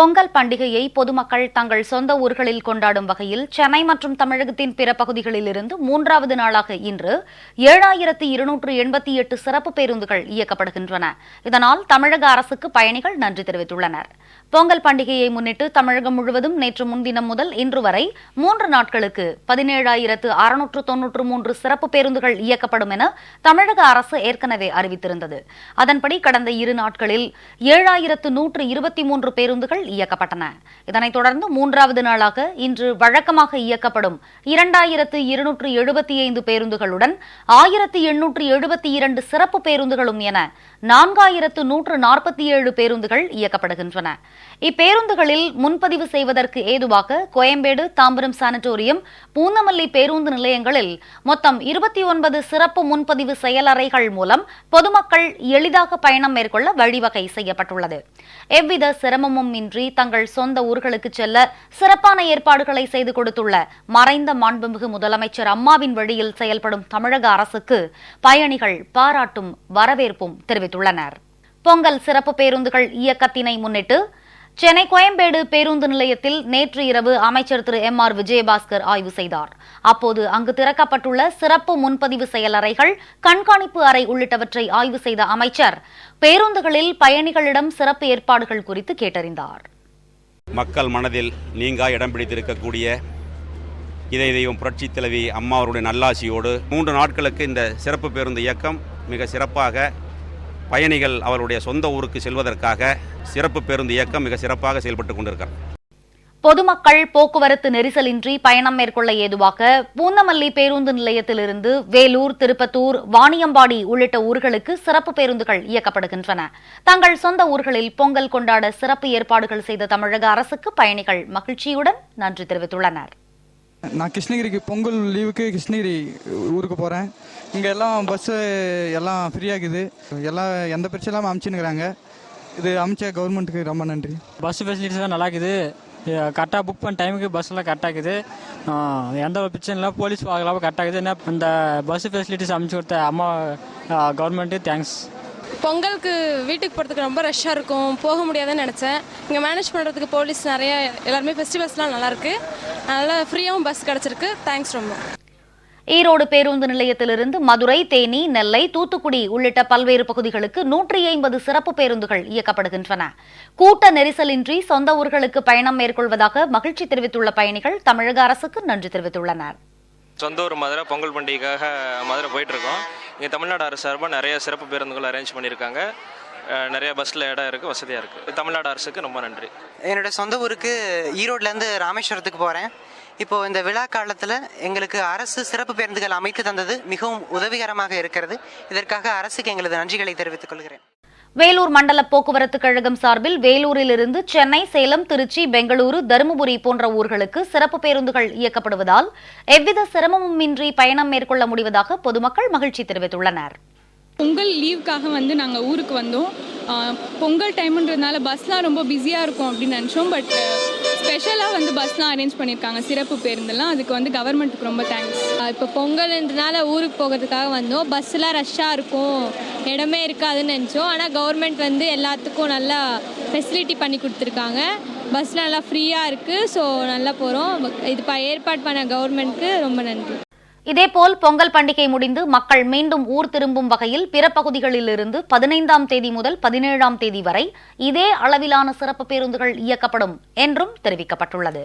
பொங்கல் பண்டிகையை பொதுமக்கள் தங்கள் சொந்த ஊர்களில் கொண்டாடும் வகையில் சென்னை மற்றும் தமிழகத்தின் பிற பகுதிகளிலிருந்து மூன்றாவது நாளாக இன்று ஏழாயிரத்து இருநூற்று எண்பத்தி எட்டு சிறப்பு பேருந்துகள் இயக்கப்படுகின்றன. இதனால் தமிழக அரசுக்கு பயணிகள் நன்றி தெரிவித்துள்ளனர். பொங்கல் பண்டிகையை முன்னிட்டு தமிழகம் முழுவதும் நேற்று முன்தினம் முதல் இன்று வரை மூன்று நாட்களுக்கு பதினேழாயிரத்து அறுநூற்று தொன்னூற்று மூன்று சிறப்பு பேருந்துகள் இயக்கப்படும் என தமிழக அரசு ஏற்கனவே அறிவித்திருந்தது. அதன்படி கடந்த இரு நாட்களில் ஏழாயிரத்து நூற்று இருபத்தி மூன்று பேருந்துகள் இயக்கப்பட்டன. இதனைத் தொடர்ந்து மூன்றாவது நாளாக இன்று வழக்கமாக இயக்கப்படும் இரண்டாயிரத்து இருநூற்று எழுபத்தி ஐந்து பேருந்துகளுடன் ஆயிரத்து எண்ணூற்று எழுபத்தி இரண்டு சிறப்பு பேருந்துகளும் என நான்காயிரத்து நூற்று நாற்பத்தி ஏழு பேருந்துகள் இயக்கப்படுகின்றன. இப்பேருந்துகளில் முன்பதிவு செய்வதற்கு ஏதுவாக கோயம்பேடு தாம்பரம் சானிட்டோரியம் பூந்தமல்லி பேருந்து நிலையங்களில் மொத்தம் இருபத்தி ஒன்பது சிறப்பு முன்பதிவு செயலறைகள் மூலம் பொதுமக்கள் எளிதாக பயணம் மேற்கொள்ள வழிவகை செய்யப்பட்டுள்ளது. எவ்வித சிரமமும் இன்றி தங்கள் சொந்த ஊர்களுக்கு செல்ல சிறப்பான ஏற்பாடுகளை செய்து கொடுத்துள்ள மறைந்த மாண்புமிகு முதலமைச்சர் அம்மாவின் வழியில் செயல்படும் தமிழக அரசுக்கு பயணிகள் பாராட்டும் வரவேற்பும் தெரிவித்துள்ளனர். பொங்கல் சிறப்பு பேருந்துகள் இயக்கத்தினை முன்னிட்டு சென்னை கோயம்பேடு பேருந்து நிலையத்தில் நேற்று இரவு அமைச்சர் திரு எம் ஆர் விஜயபாஸ்கர் ஆய்வு செய்தார். அப்போது அங்கு திறக்கப்பட்டுள்ள சிறப்பு முன்பதிவு செயலறைகள் கண்காணிப்பு அறை உள்ளிட்டவற்றை ஆய்வு செய்த அமைச்சர் பேருந்துகளில் பயணிகளிடம் சிறப்பு ஏற்பாடுகள் குறித்து கேட்டறிந்தார். மக்கள் மனதில் நீங்கா இடம் பிடித்திருக்கக்கூடிய இதய தெய்வம் புரட்சி தலைவி அம்மா அவருடைய நல்லாசியோடு மூன்று நாட்களுக்கு இந்த சிறப்பு பேருந்து இயக்கம் மிக சிறப்பாக பயணிகள் அவருடைய சொந்த ஊருக்கு செல்வதற்காக சிறப்பு பேருந்து இயக்கம் மிக சிறப்பாக செயல்பட்டு கொண்டிருக்கிறது. பொதுமக்கள் போக்குவரத்து நெரிசலின்றி பயணம் மேற்கொள்ள ஏதுவாக பூந்தமல்லி பேருந்து நிலையத்திலிருந்து வேலூர் திருப்பத்தூர் வாணியம்பாடி உள்ளிட்ட ஊர்களுக்கு சிறப்பு பேருந்துகள் இயக்கப்படுகின்றன. தங்கள் சொந்த ஊர்களில் பொங்கல் கொண்டாட சிறப்பு ஏற்பாடுகள் செய்த தமிழக அரசுக்கு பயணிகள் மகிழ்ச்சியுடன் நன்றி தெரிவித்துள்ளனர். நான் கிருஷ்ணகிரிக்கு பொங்கல் லீவுக்கு கிருஷ்ணகிரி ஊருக்கு போகிறேன் இங்கே எல்லாம் பஸ்ஸு எல்லாம் ஃப்ரீயாகுது எல்லாம் எந்த பிரச்சனை இல்லாமல் அமுச்சுன்னுக்குறாங்க. இது அமைச்ச கவர்மெண்ட்டுக்கு ரொம்ப நன்றி. பஸ் ஃபெசிலிட்டிஸ்லாம் நல்லா இருக்குது. கரெக்டாக புக் பண்ண டைமுக்கு பஸ்ஸெல்லாம் கரெக்டாக இருக்குது. எந்த ஒரு பிரச்சனை இல்லை போலீஸ் பார்க்கலாம் கரெக்டாக இருக்குது. என்ன இந்த பஸ் ஃபெசிலிட்டிஸ் அமைச்சு கொடுத்த அம்மா கவர்மெண்ட்டு தேங்க்ஸ் பொங்கலுக்கு வீட்டுக்கு போகிறதுக்கு ரொம்ப ரஷ்ஷாக இருக்கும். போக முடியாதுன்னு நினச்சேன். இங்கே மேனேஜ் பண்ணுறதுக்கு போலீஸ் நிறைய எல்லாருமே ஃபெஸ்டிவல்ஸ்லாம் நல்லாயிருக்கு அதனால் ஃப்ரீயாகவும் பஸ் கிடச்சிருக்கு. தேங்க்ஸ் ரொம்ப. ஈரோடு பேருந்து நிலையத்திலிருந்து மதுரை தேனி நெல்லை தூத்துக்குடி உள்ளிட்ட பல்வேறு பகுதிகளுக்கு நூற்றி ஐம்பது சிறப்பு பேருந்துகள் இயக்கப்படுகின்றன. கூட்ட நெரிசலின்றி சொந்த ஊர்களுக்கு பயணம் மேற்கொள்வதாக மகிழ்ச்சி தெரிவித்துள்ள பயணிகள் தமிழக அரசுக்கு நன்றி தெரிவித்துள்ளனர். சொந்த ஊர் மதுரை பொங்கல் பண்டிகைக்காக மதுரை போயிட்டுருக்கோம். இங்கே தமிழ்நாடு அரசு சார்பாக நிறைய சிறப்பு பேருந்துகள் அரேஞ்ச் பண்ணியிருக்காங்க. நிறைய பஸ்ஸில் இடம் இருக்குது வசதியாக இருக்குது தமிழ்நாடு அரசுக்கு ரொம்ப நன்றி. என்னோடய சொந்த ஊருக்கு ஈரோட்லேருந்து ராமேஸ்வரத்துக்கு போகிறேன் இப்போது இந்த விழா காலத்தில் எங்களுக்கு அரசு சிறப்பு பேருந்துகள் அமைத்து தந்தது மிகவும் உதவிகரமாக இருக்கிறது. இதற்காக அரசுக்கு எங்களது நன்றிகளை தெரிவித்துக் கொள்கிறேன். வேலூர் மண்டல போக்குவரத்து கழகம் சார்பில் வேலூரிலிருந்து சென்னை சேலம் திருச்சி பெங்களூரு தருமபுரி போன்ற ஊர்களுக்கு சிறப்பு பேருந்துகள் இயக்கப்படுவதால் எவ்வித சிரமமுமின்றி பயணம் மேற்கொள்ள முடிவதாக பொதுமக்கள் மகிழ்ச்சி தெரிவித்துள்ளனர். பொங்கல் லீவுக்காக வந்து நாங்கள் ஊருக்கு வந்தோம். ஆஹ் பொங்கல் டைம்ன்றதுனால பஸ்லாம் ரொம்ப பிஸியாக இருக்கும் அப்படின்னு நினச்சோம் பட் ஸ்பெஷலாக வந்து பஸ்லாம் அரேஞ்ச் பண்ணியிருக்காங்க சிறப்பு பேருந்துலாம் அதுக்கு வந்து கவர்மெண்ட்டுக்கு ரொம்ப தேங்க்ஸ் இப்போ பொங்கல்ன்றதுனால ஊருக்கு போகிறதுக்காக வந்தோம். பஸ்ஸெலாம் ரஷ்ஷாக இருக்கும். இடமே இருக்காதுன்னு நினச்சோம். ஆனால் கவர்மெண்ட் வந்து எல்லாத்துக்கும் நல்லா ஃபெசிலிட்டி பண்ணி கொடுத்துருக்காங்க. பஸ்லாம் நல்லா ஃப்ரீயாக இருக்குது ஸோ நல்லா போகிறோம் இது ப ஏற்பாடு பண்ண கவர்மெண்ட்க்கு ரொம்ப நன்றி. இதேபோல் பொங்கல் பண்டிகை முடிந்து மக்கள் மீண்டும் ஊர் திரும்பும் வகையில் பிற பகுதிகளிலிருந்து பதினைந்தாம் தேதி முதல் பதினேழாம் தேதி வரை இதே அளவிலான சிறப்பு பேருந்துகள் இயக்கப்படும் என்றும் தெரிவிக்கப்பட்டுள்ளது.